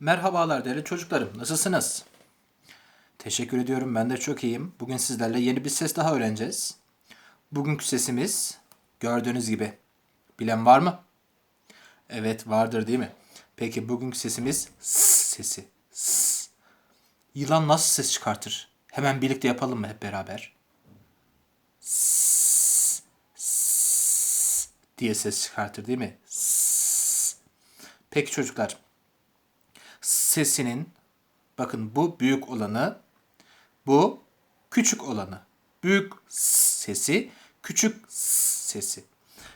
Merhabalar değerli çocuklarım. Nasılsınız? Teşekkür ediyorum. Ben de çok iyiyim. Bugün sizlerle yeni bir ses daha öğreneceğiz. Bugünkü sesimiz gördüğünüz gibi. Bilen var mı? Evet vardır değil mi? Peki bugünkü sesimiz s sesi. S. Yılan nasıl ses çıkartır? Hemen birlikte yapalım mı hep beraber? S, s diye ses çıkartır değil mi? S. Peki çocuklar sesinin bakın bu büyük olanı bu küçük olanı. Büyük sesi, küçük sesi.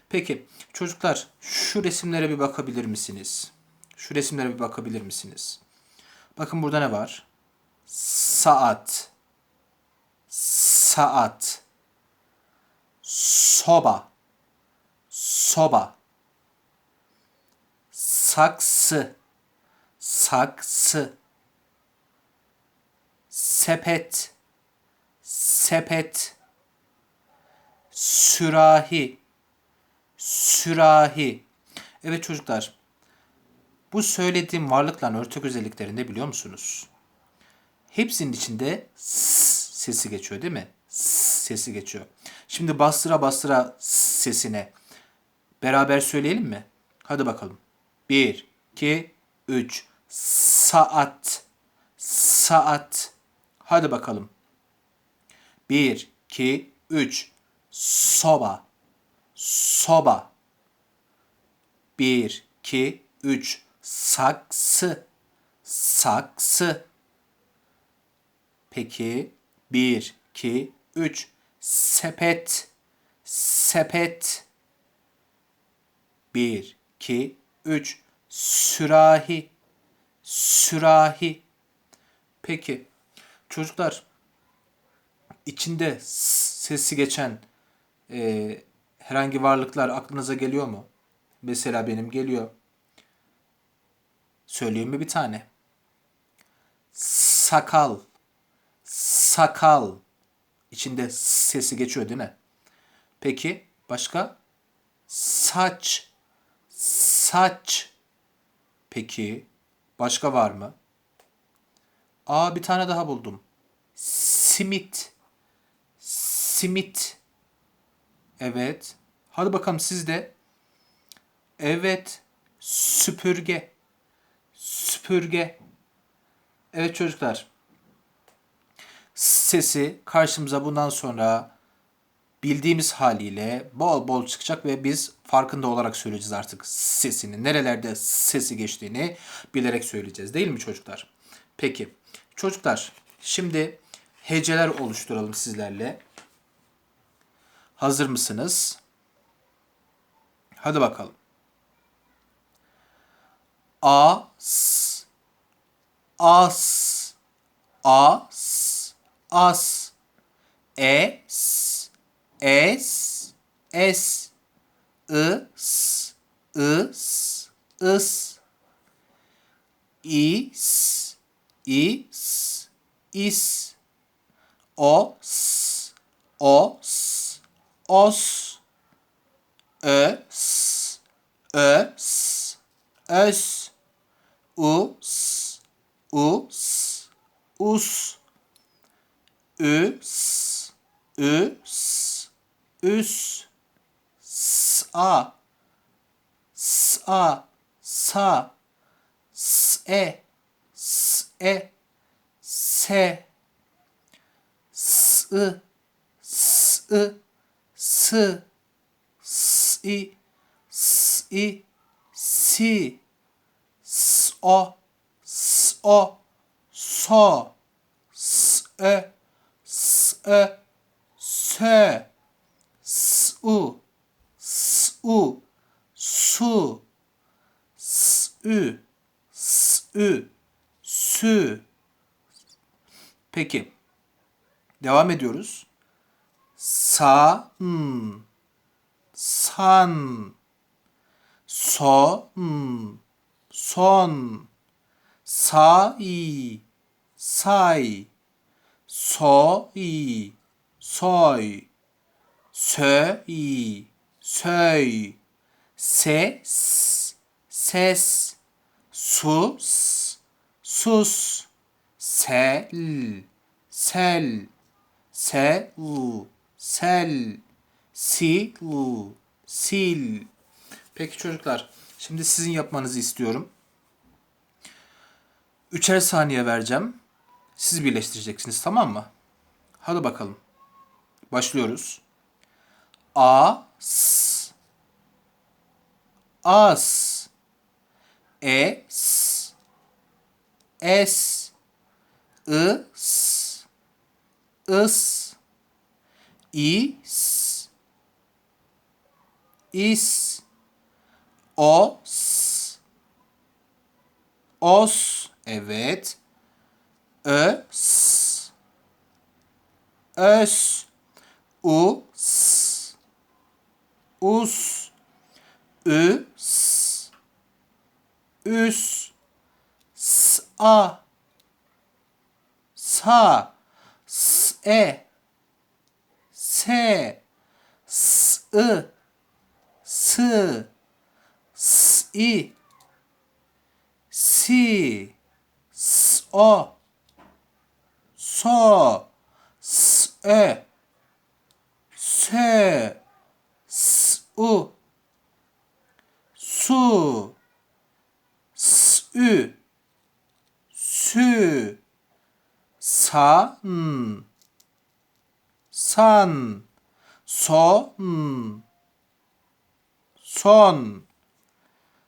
Peki çocuklar şu resimlere bir bakabilir misiniz? Şu resimlere bir bakabilir misiniz? Bakın burada ne var? Saat. Saat. Soba. Soba. Saksı saksı sepet sepet sürahi sürahi Evet çocuklar bu söylediğim varlıkların örtük özelliklerini ne biliyor musunuz? Hepsinin içinde s sesi geçiyor değil mi? S sesi geçiyor. Şimdi bastıra bastıra sesine beraber söyleyelim mi? Hadi bakalım. 1, 2, 3 saat. Saat. Hadi bakalım. 1 2 3 soba. Soba. 1 2 3 saksı. Saksı. Peki. 1 2 3 sepet. Sepet. 1 2 3 sürahi sürahi. Peki çocuklar içinde sesi geçen e, herhangi varlıklar aklınıza geliyor mu? Mesela benim geliyor. Söyleyeyim mi bir tane? Sakal. Sakal. İçinde sesi geçiyor değil mi? Peki başka? Saç. Saç. Peki başka var mı? Aa bir tane daha buldum. Simit. Simit. Evet. Hadi bakalım siz de. Evet. Süpürge. Süpürge. Evet çocuklar. Sesi karşımıza bundan sonra bildiğimiz haliyle bol bol çıkacak ve biz farkında olarak söyleyeceğiz artık sesini. Nerelerde sesi geçtiğini bilerek söyleyeceğiz değil mi çocuklar? Peki çocuklar şimdi heceler oluşturalım sizlerle. Hazır mısınız? Hadi bakalım. As as as as es es, es, ıs, ıs, ıs, is, is, is, os, os, os, ös, ös, ös, us, us, us, üs, üs, üs, sa, sa, sa, se, se, se, s, s, s, si, si, si, so, so, so, s, s, s, su, su, su, sü, sü, sü. Peki. Devam ediyoruz. San, san, son, son, say, say, soy, soy söy, söy, ses, ses, sus, sus, sel, sel, sel, sel, sil, sil. Peki çocuklar, şimdi sizin yapmanızı istiyorum. Üçer saniye vereceğim. Siz birleştireceksiniz tamam mı? Hadi bakalım. Başlıyoruz. As, e, s, es, ı, s, ıs, is, is, os, os, evet, ös, ös, us, us, üs, üs, sa, sa, se, se, s, s, si, si, so, so, se, se, su, su, sü, sü, san, san, son, son,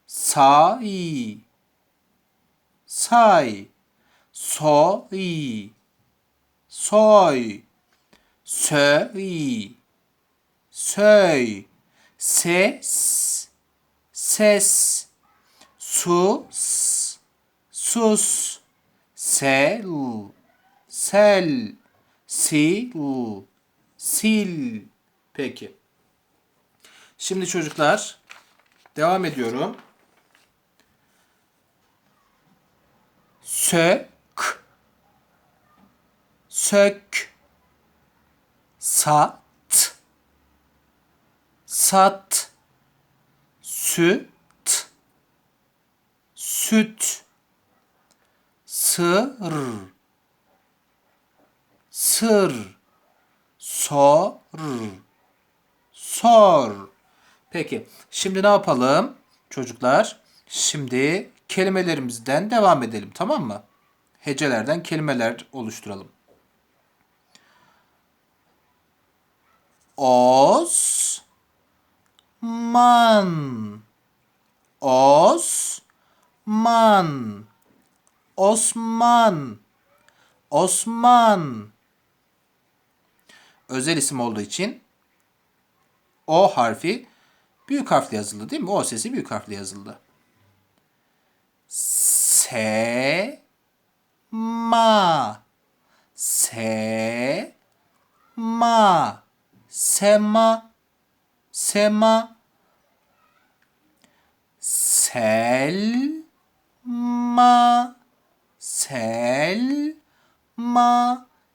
say, say, soy, soy, söy, söy, ses, ses, sus, sus, sel, sel, sil, sil. Peki. Şimdi çocuklar devam ediyorum. Sök, sök, sat, sat, süt, süt, sır, sır, sor, sor. Peki, şimdi ne yapalım çocuklar? Şimdi kelimelerimizden devam edelim, tamam mı? Hecelerden kelimeler oluşturalım. Os, man, os, man, Osman, Osman. Özel isim olduğu için o harfi büyük harfle yazıldı değil mi? O sesi büyük harfle yazıldı. Se ma se ma sema sema. Sel ma selma.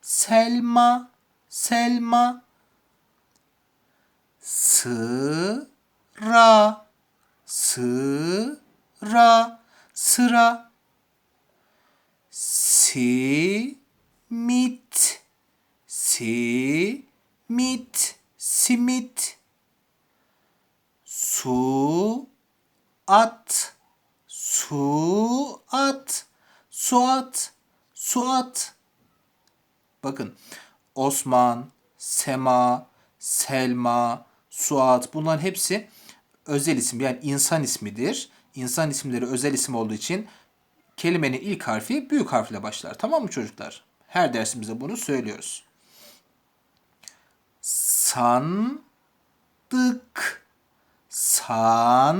Selma. Selma. Sıra. Sıra. Sıra. Simit simit su at su at suat suat bakın Osman Sema Selma Suat bunların hepsi özel isim yani insan ismidir. İnsan isimleri özel isim olduğu için kelimenin ilk harfi büyük harfle başlar. Tamam mı çocuklar? Her dersimizde bunu söylüyoruz. Sandık sandık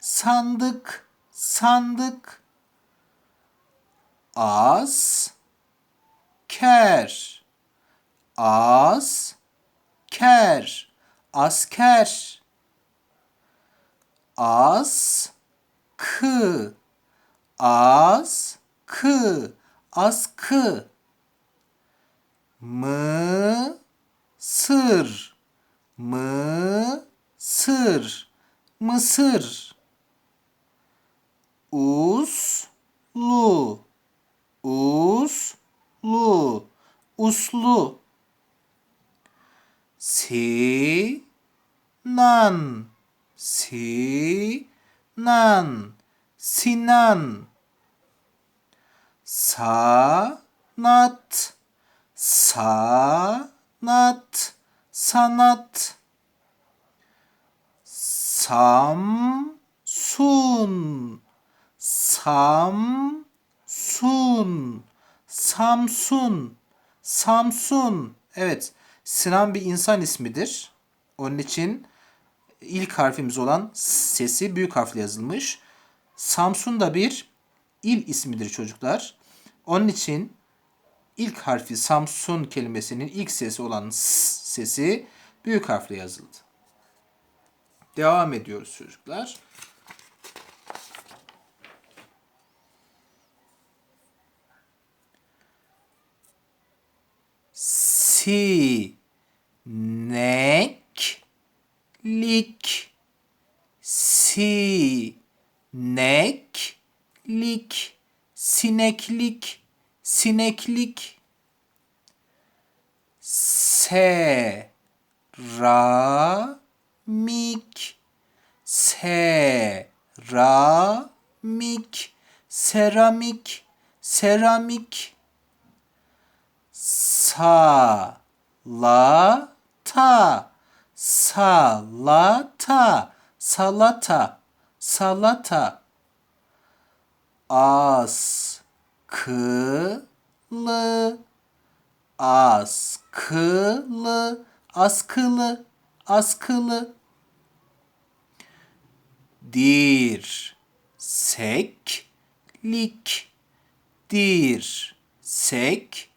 sandık sandık az ker az ker asker. Az kı az kı askı. Mı sır mı sır mısır. Uz uslu Sinan Sinan Sinan. Sanat Sanat Sanat. Samsun Samsun Samsun Samsun Evet Sinan bir insan ismidir. Onun için ilk harfimiz olan sesi büyük harfle yazılmış. Samsun da bir il ismidir çocuklar. Onun için ilk harfi Samsun kelimesinin ilk sesi olan s sesi büyük harfle yazıldı. Devam ediyoruz çocuklar. Sinek lik sinek lik sineklik sineklik seramik seramik seramik seramik salata. Salata. Salata. Salata. Askılı askılı askılı askılı dirseklik dirseklik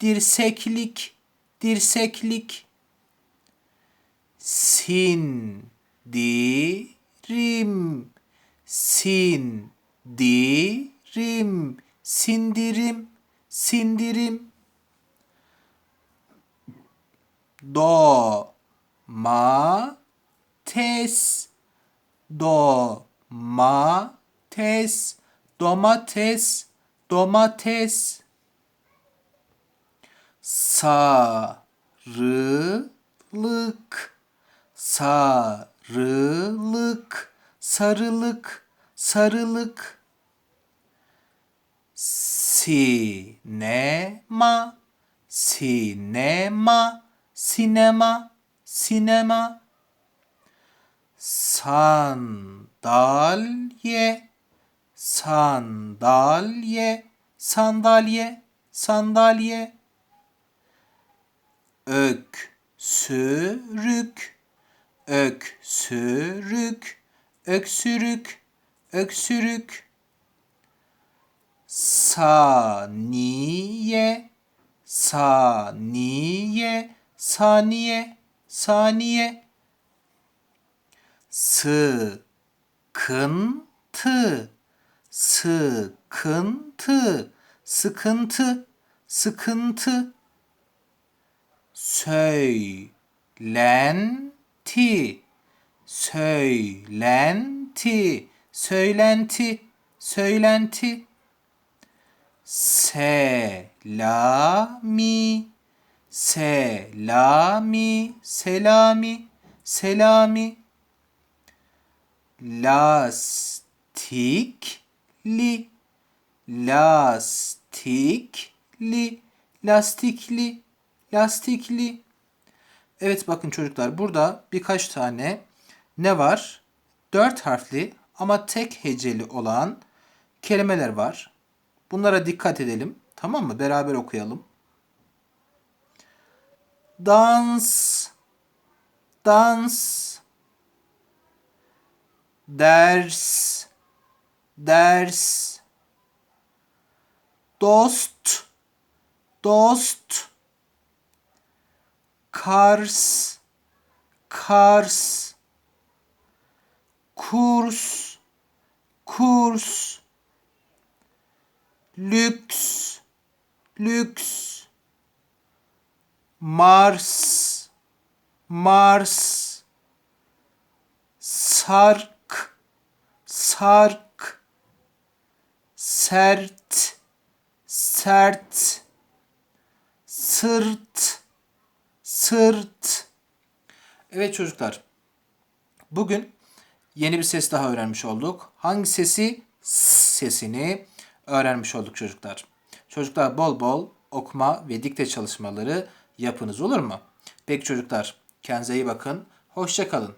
dirseklik dirseklik. Sindirim sindirim sindirim sindirim. Domates domates domates domates sarılık sarılık sarılık sarılık. Sinema sinema sinema sinema. Sandalye sandalye sandalye sandalye öksürük öksürük öksürük öksürük saniye. Saniye. Saniye. Saniye. Sıkıntı. Sıkıntı. Sıkıntı. Sıkıntı söylenti söylenti söylenti söylenti. Selami selami selami selami. Lastikli lastikli lastikli lastikli Evet bakın çocuklar burada birkaç tane ne var? Dört harfli ama tek heceli olan kelimeler var. Bunlara dikkat edelim. Tamam mı? Beraber okuyalım. Dans dans ders ders dost dost Kars, Kars, kurs, kurs, lüks, lüks, Mars, Mars, sark, sark, sert, sert, sırt, sırt. Evet çocuklar. Bugün yeni bir ses daha öğrenmiş olduk. Hangi sesi? Sesini öğrenmiş olduk çocuklar. Çocuklar bol bol okuma ve dikte çalışmaları yapınız olur mu? Peki çocuklar kendinize iyi bakın. Hoşça kalın.